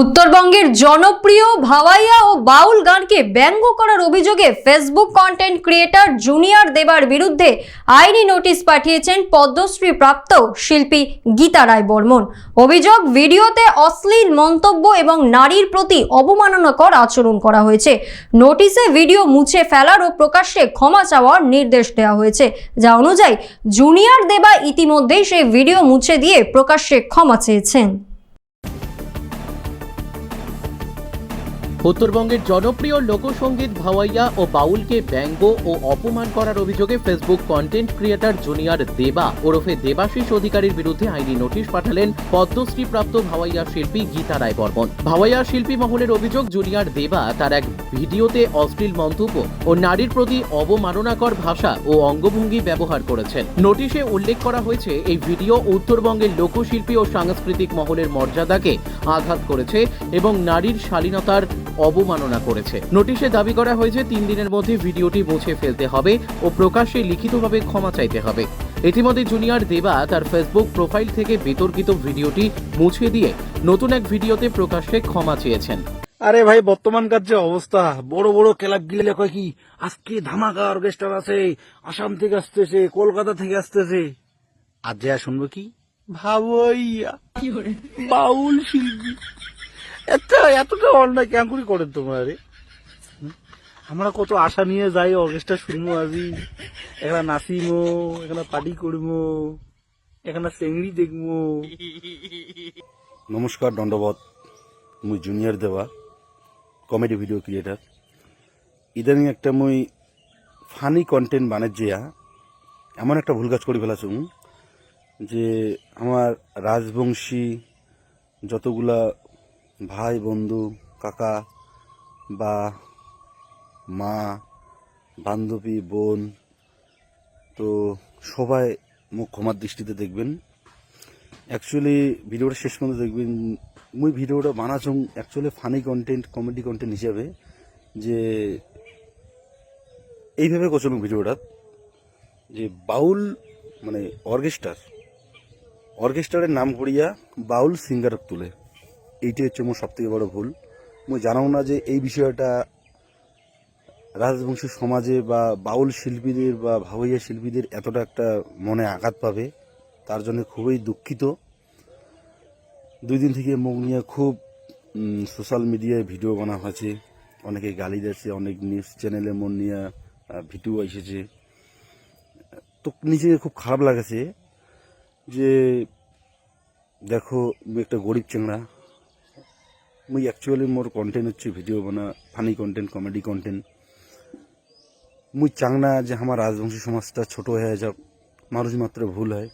উত্তরবঙ্গের জনপ্রিয় ভাওয়াইয়া ও বাউল গানকে ব্যঙ্গ করার অভিযোগে ফেসবুক কন্টেন্ট ক্রিয়েটর জুনিয়র দেবার বিরুদ্ধে আইনি নোটিশ পাঠিয়েছেন পদ্মশ্রী প্রাপ্ত শিল্পী গীতা রায় বর্মন। অভিযোগ, ভিডিওতে অশ্লীল মন্তব্য এবং নারীর প্রতি অবমাননাকর আচরণ করা হয়েছে। নোটিশে ভিডিও মুছে ফেলার ও প্রকাশ্যে ক্ষমা চাওয়ার নির্দেশ দেওয়া হয়েছে। যা অনুযায়ী, জুনিয়র দেবা ইতিমধ্যেই সেই ভিডিও মুছে দিয়ে প্রকাশ্যে ক্ষমা চেয়েছেন। উত্তরবঙ্গের জনপ্রিয় লোকসঙ্গীত ভাওয়াইয়া ও বাউলকে ব্যঙ্গ ও অপমান করার অভিযোগে ফেসবুক কন্টেন্ট ক্রিয়েটর জুনিয়র দেবা ওরফে দেবাশিস অধিকারীর বিরুদ্ধে আইনি নোটিশ পাঠালেন পদ্মশ্রী প্রাপ্ত ভাওয়াইয়া শিল্পী গীতা রায় বর্মন। ভাওয়াইয়া শিল্পী মহলের অভিযোগ জুনিয়র দেবা তার এক ভিডিওতে অশ্লীল মন্তব্য ও নারীর প্রতি অবমাননাকর ভাষা ও অঙ্গভঙ্গি ব্যবহার করেছেন। নোটিশে উল্লেখ করা হয়েছে, এই ভিডিও উত্তরবঙ্গের লোকশিল্পী ও সাংস্কৃতিক মহলের মর্যাদাকে আঘাত করেছে এবং নারীর শালীনতার অবমাননা করেছে। নোটিশে দাবি করা হয়েছে তিন দিনের মধ্যে ভিডিওটি মুছে ফেলতে হবে ও প্রকাশ্যে লিখিতভাবে ক্ষমা চাইতে হবে। ইতিমধ্যে জুনিয়র দেবা তার ফেসবুক প্রোফাইল থেকে বিতর্কিত ভিডিওটি মুছে দিয়ে নতুন এক ভিডিওতে প্রকাশ্যে ক্ষমা চেয়েছেন। আরে ভাই বর্তমানকার যে অবস্থা বড় বড় ক্লাব গিলে কয় কি আজকে ধামাকা অর্কেস্ট্রা আছে আসাম থেকে আসতেছে কলকাতা থেকে আসতেছে। আর যা শুনব কি? ভাবইয়া বাউল শিল্পী। এত, এতটা অন্যায় কেন করে করেন তোমরা আমরা কত আশা নিয়ে যাই, অর্কেস্ট্রা শুনব আজি, এখানে নাচিমো, এখানে পার্টি করব, এখানে চেংড়ি দেখব। নমস্কার দণ্ডবত মুই জুনিয়র দেওয়া, কমেডি ভিডিও ক্রিয়েটার। ইদানিং একটা মুই ফানি কন্টেন্ট বানাজ্যা এমন একটা ভুল কাজ করে ফেলাছুম যে আমার রাজবংশী যতগুলা ভাই, বন্ধু, কাকা বা মা, বান্ধবী, বোন, তো সবাই মুখ ক্ষমার দৃষ্টিতে দেখবেন। অ্যাকচুয়ালি ভিডিওটা শেষ পর্যন্ত দেখবেন। মুই ভিডিওটা বানাছুম actually funny content comedy content হিসাবে যে এইভাবে করছিলাম ভিডিওটা যে বাউল মানে অর্কেস্ট্রার অর্কেস্ট্রারের নাম করিয়া বাউল সিঙ্গার তুলে। এইটাই হচ্ছে মোর সবথেকে বড় ভুল। মুই জানাও না যে এই বিষয়টা রাজবংশী সমাজে বা বাউল শিল্পীদের বা ভাওয়াইয়া শিল্পীদের এতটা একটা মনে আঘাত পাবে, তার জন্য খুবই দুঃখিত। দুই দিন থেকে মুখ নিয়ে খুব সোশ্যাল মিডিয়ায় ভিডিও বানা হয়েছে, অনেকে গালি দিয়েছে, অনেক নিউজ চ্যানেলে মন নিয়ে ভিডিও এসেছে। তো নিজেকে খুব খারাপ লাগেছে যে, দেখো, একটা গরিব চেংড়া মুই অ্যাকচুয়ালি মোর কন্টেন্ট হচ্ছে ভিডিও বানা ফানি কন্টেন্ট কমেডি কন্টেন্ট মুই চাং না যে আমার রাজবংশী সমাজটা ছোট হয়ে যাক মানুষ মাত্র ভুল হয়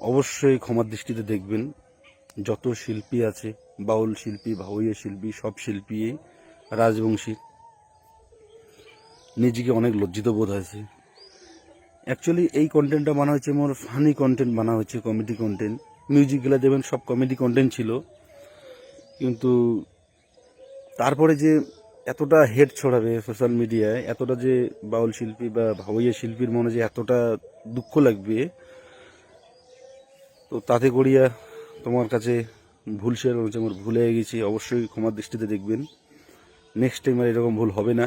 অবশ্যই ক্ষমার দৃষ্টিতে দেখবেন যত শিল্পী আছে বাউল শিল্পী ভাওয়াইয়া শিল্পী সব শিল্পী রাজবংশী নিজেকে অনেক লজ্জিত বোধ হয়েছে অ্যাকচুয়ালি এই কন্টেন্টটা বানা হয়েছে, মোর ফানি কন্টেন্ট বানা হয়েছে কমেডি কন্টেন্ট মিউজিকগুলো দেবেন, সব কমেডি কন্টেন্ট ছিল। কিন্তু তারপরে যে এতটা হেড ছড়াবে সোশ্যাল মিডিয়ায়, এতটা যে বাউল শিল্পী বা ভাবইয়া শিল্পীর মনে যে এতটা দুঃখ লাগবে, তো তাতে করিয়া তোমার কাছে ভুল শেয়ার হচ্ছে আমার ভুলে গেছি, অবশ্যই ক্ষমার দৃষ্টিতে দেখবেন। নেক্সট টাইম আর এরকম ভুল হবে না।